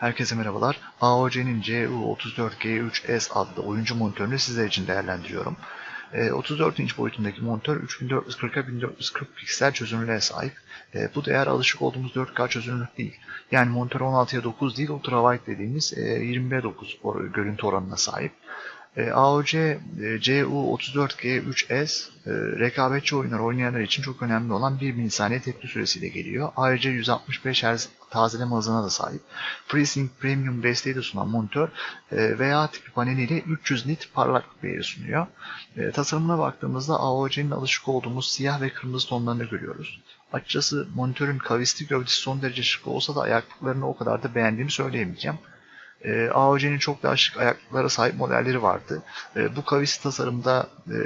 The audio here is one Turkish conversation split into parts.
Herkese merhabalar. AOC'nin CU34G3S adlı oyuncu monitörünü sizler için değerlendiriyorum. Ee, 34 inç boyutundaki monitör 3440'a 1440 piksel çözünürlüğe sahip. Ee, bu değer alışık olduğumuz 4K çözünürlük değil. Yani monitör 16'ya 9 değil ultrawide dediğimiz e, 20'ye 9 or- görüntü oranına sahip. E, AOC e, CU34G3S e, rekabetçi oyunlar oynayanlar için çok önemli olan 1 milisaniye tepki süresiyle geliyor. Ayrıca 165 Hz tazeleme hızına da sahip. FreeSync Premium desteği de sunan monitör e, VA tipi paneliyle 300 nit parlaklık değeri sunuyor. E, tasarımına baktığımızda AOC'nin alışık olduğumuz siyah ve kırmızı tonlarını görüyoruz. Açıkçası monitörün kavisli gövdesi son derece şık olsa da ayaklıklarını o kadar da beğendiğimi söyleyemeyeceğim. E, AOC'nin çok daha şık ayaklıklara sahip modelleri vardı. E, bu kavisli tasarımda e,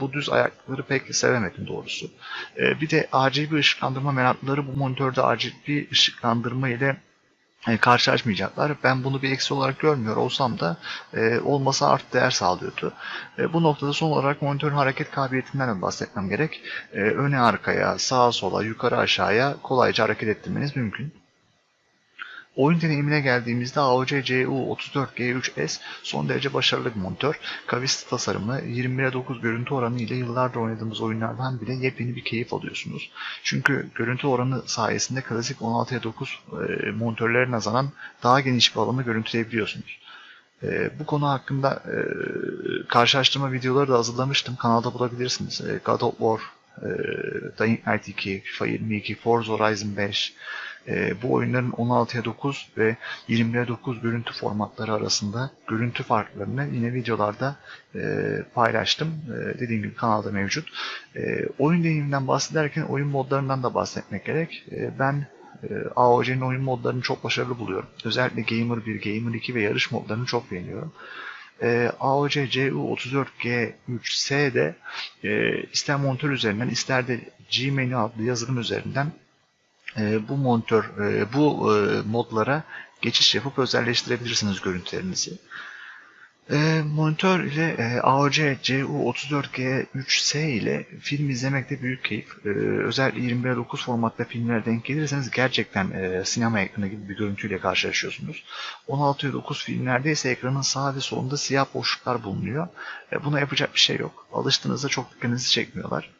bu düz ayaklıkları pek sevemedim doğrusu. E, bir de RGB ışıklandırma meraklıları bu monitörde RGB ışıklandırma ile e, karşılaşmayacaklar. Ben bunu bir eksi olarak görmüyor olsam da e, olmasa artı değer sağlıyordu. E, bu noktada son olarak monitörün hareket kabiliyetinden de bahsetmem gerek. E, öne arkaya, sağa sola, yukarı aşağıya kolayca hareket ettirmeniz mümkün. Oyun deneyimine geldiğimizde AOC CU34G3S son derece başarılı bir monitör. Kavisli tasarımı, 21'e 9 görüntü oranı ile yıllardır oynadığımız oyunlardan bile yepyeni bir keyif alıyorsunuz. Çünkü görüntü oranı sayesinde klasik 16'ya 9 e, monitörlere nazaran daha geniş bir alanı görüntüleyebiliyorsunuz. E, bu konu hakkında e, karşılaştırma videoları da hazırlamıştım. Kanalda bulabilirsiniz. E, God of War, Dying Light 2, FIFA 22, Forza Horizon 5, e, bu oyunların 16'ya 9 ve 20'ye 9 görüntü formatları arasında görüntü farklarını yine videolarda e, paylaştım. E, dediğim gibi kanalda mevcut. E, oyun deneyiminden bahsederken oyun modlarından da bahsetmek gerek. Ben AOC'nin oyun modlarını çok başarılı buluyorum. Özellikle Gamer 1, Gamer 2 ve yarış modlarını çok beğeniyorum. E, AOC CU34G3S'de e, ister monitör üzerinden ister de G-Menu adlı yazılım üzerinden e, bu monitör, e, bu e, modlara geçiş yapıp özelleştirebilirsiniz görüntülerinizi. E, monitör ile e, AOC CU34G3S ile film izlemekte büyük keyif. E, özellikle 21'e formatta filmlere denk gelirseniz gerçekten e, sinema ekranı gibi bir görüntüyle karşılaşıyorsunuz. 16'ya 9 filmlerde ise ekranın sağ ve solunda siyah boşluklar bulunuyor. E, buna yapacak bir şey yok. Alıştığınızda çok dikkatinizi çekmiyorlar.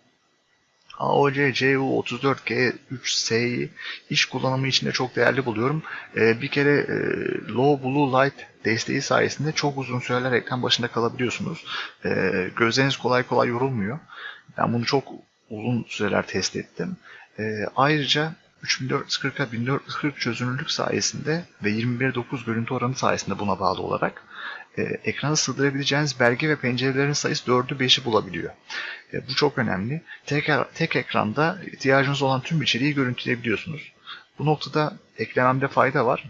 AOC CU34G3S'yi iş kullanımı içinde çok değerli buluyorum. Ee, bir kere e, Low Blue Light desteği sayesinde çok uzun süreler ekran başında kalabiliyorsunuz. Ee, gözleriniz kolay kolay yorulmuyor. Ben bunu çok uzun süreler test ettim. Ee, ayrıca 3440'a 1440 çözünürlük sayesinde ve 21.9 görüntü oranı sayesinde buna bağlı olarak e, ekrana sığdırabileceğiniz belge ve pencerelerin sayısı 4'ü 5'i bulabiliyor. E, bu çok önemli. Tek, tek ekranda ihtiyacınız olan tüm içeriği görüntüleyebiliyorsunuz. Bu noktada eklememde fayda var.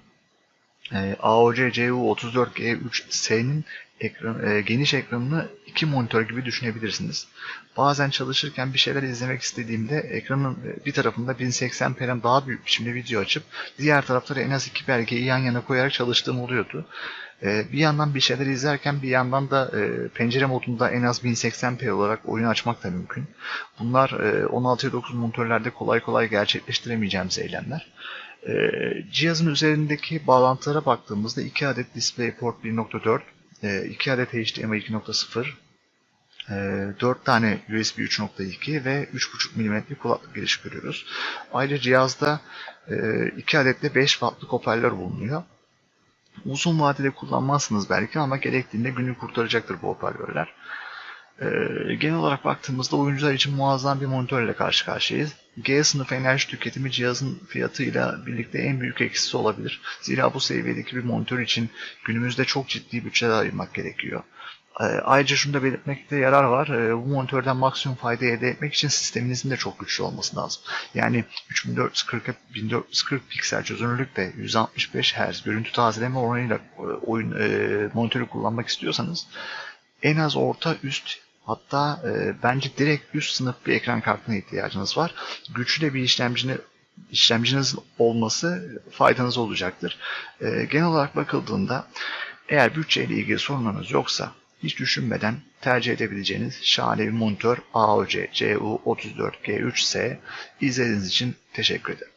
E, AOC CU34G3S'nin ekran, e, geniş ekranını iki monitör gibi düşünebilirsiniz. Bazen çalışırken bir şeyler izlemek istediğimde ekranın e, bir tarafında 1080p'den daha büyük biçimde video açıp diğer tarafları en az iki belgeyi yan yana koyarak çalıştığım oluyordu. E, bir yandan bir şeyler izlerken bir yandan da e, pencere modunda en az 1080p olarak oyun açmak da mümkün. Bunlar e, 16'ya 9 monitörlerde kolay kolay gerçekleştiremeyeceğimiz eylemler. Cihazın üzerindeki bağlantılara baktığımızda 2 adet DisplayPort 1.4, 2 adet HDMI 2.0, 4 tane USB 3.2 ve 3.5 mm kulaklık girişi görüyoruz. Ayrıca cihazda 2 adet de 5 wattlık hoparlör bulunuyor. Uzun vadede kullanmazsınız belki ama gerektiğinde günü kurtaracaktır bu hoparlörler. Ee, genel olarak baktığımızda oyuncular için muazzam bir monitörle karşı karşıyayız. G sınıfı enerji tüketimi cihazın fiyatıyla birlikte en büyük eksisi olabilir. Zira bu seviyedeki bir monitör için günümüzde çok ciddi bütçeler ayırmak gerekiyor. Ee, ayrıca şunu da belirtmekte yarar var. Ee, bu monitörden maksimum fayda elde etmek için sisteminizin de çok güçlü olması lazım. Yani 3440 1440 piksel çözünürlük ve 165 Hz görüntü tazeleme oranıyla e, oyun e, monitörü kullanmak istiyorsanız en az orta üst hatta e, bence direkt üst sınıf bir ekran kartına ihtiyacınız var. Güçlü bir işlemcini işlemcinizin olması faydanız olacaktır. E, genel olarak bakıldığında eğer bütçeyle ilgili sorunlarınız yoksa hiç düşünmeden tercih edebileceğiniz şahane bir monitör AOC CU34G3S. İzlediğiniz için teşekkür ederim.